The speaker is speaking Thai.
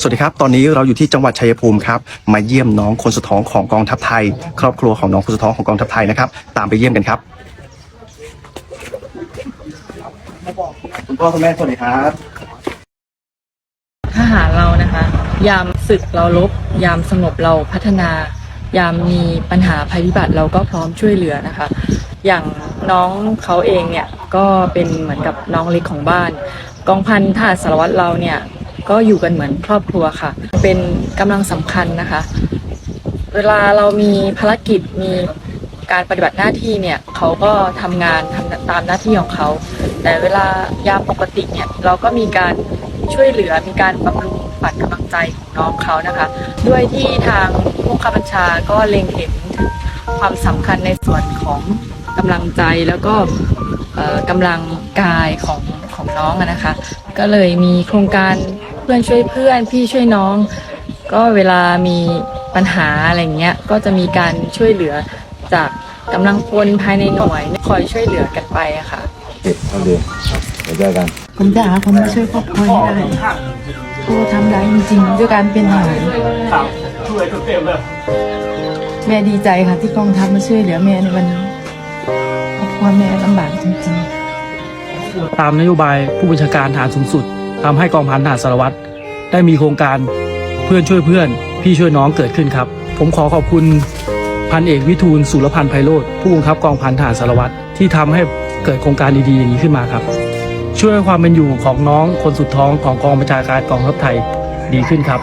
สวัสดีครับ ตอนนี้เราอยู่ที่จังหวัดชัยภูมิครับ มาเยี่ยมน้องคนสุดท้องของกองทัพไทย ครอบครัวของน้องคนสุดท้องของกองทัพไทยนะครับ ตามไปเยี่ยมกันครับ คุณพ่อคุณแม่สวัสดีครับ ทหารเรานะคะ ยามศึกเราลบ ยามสงบเราพัฒนา ยามมีปัญหาภัยพิบัติเราก็พร้อมช่วยเหลือนะคะ อย่างน้องเขาเองเนี่ยก็เป็นเหมือนกับน้องเล็กของบ้าน กองพันทหารสารวัตรเราเนี่ย ก็อยู่กันเหมือนครอบครัวค่ะ เป็นกำลังสำคัญนะคะ เวลาเรามีภารกิจมีการปฏิบัติหน้าที่เนี่ยเขาก็ทำงานทำตามหน้าที่ของเขา แต่เวลายามปกติเนี่ยเราก็มีการช่วยเหลือมีการบำรุงฝันกำลังใจของน้องเขานะคะ ด้วยที่ทางผู้บังคับบัญชาก็เล็งเห็นถึงความสำคัญในส่วนของกำลังใจแล้วก็กำลังกายของของน้องนะคะ ก็เลยมีโครงการ พื่อนช่วยเพื่อนพี่ช่วยน้อง ก็เวลามีปัญหาอะไรเงี้ยก็จะมีการช่วยเหลือจากกำลังพลภายในหน่วยคอยช่วยเหลือกันไปอะค่ะเด็กเท่าเดิมเดี๋ยวเจอกันผมจะหาคนมาช่วยครอบครัวให้ได้ครูทำได้จริงๆด้วยการเป็นทหารแม่ดีใจค่ะที่กองทัพมาช่วยเหลือแม่ในวันนี้ครอบครัวแม่ลำบากจริงๆ ตามนโยบายผู้บัญชาการฐานสูงสุด ทำให้กองพันทหารสารวัตรได้มีโครงการเพื่อนช่วยเพื่อน พี่ช่วยน้องเกิดขึ้นครับ ผมขอขอบคุณพันเอกวิทูลสุรพันธ์ไพโรธผู้บังคับกองพันทหารสารวัตรที่ทำให้เกิดโครงการดีๆอย่างนี้ขึ้นมาครับ ช่วยความเป็นอยู่ของน้องคนสุดท้องของกองประชาการกองทัพไทยดีขึ้นครับ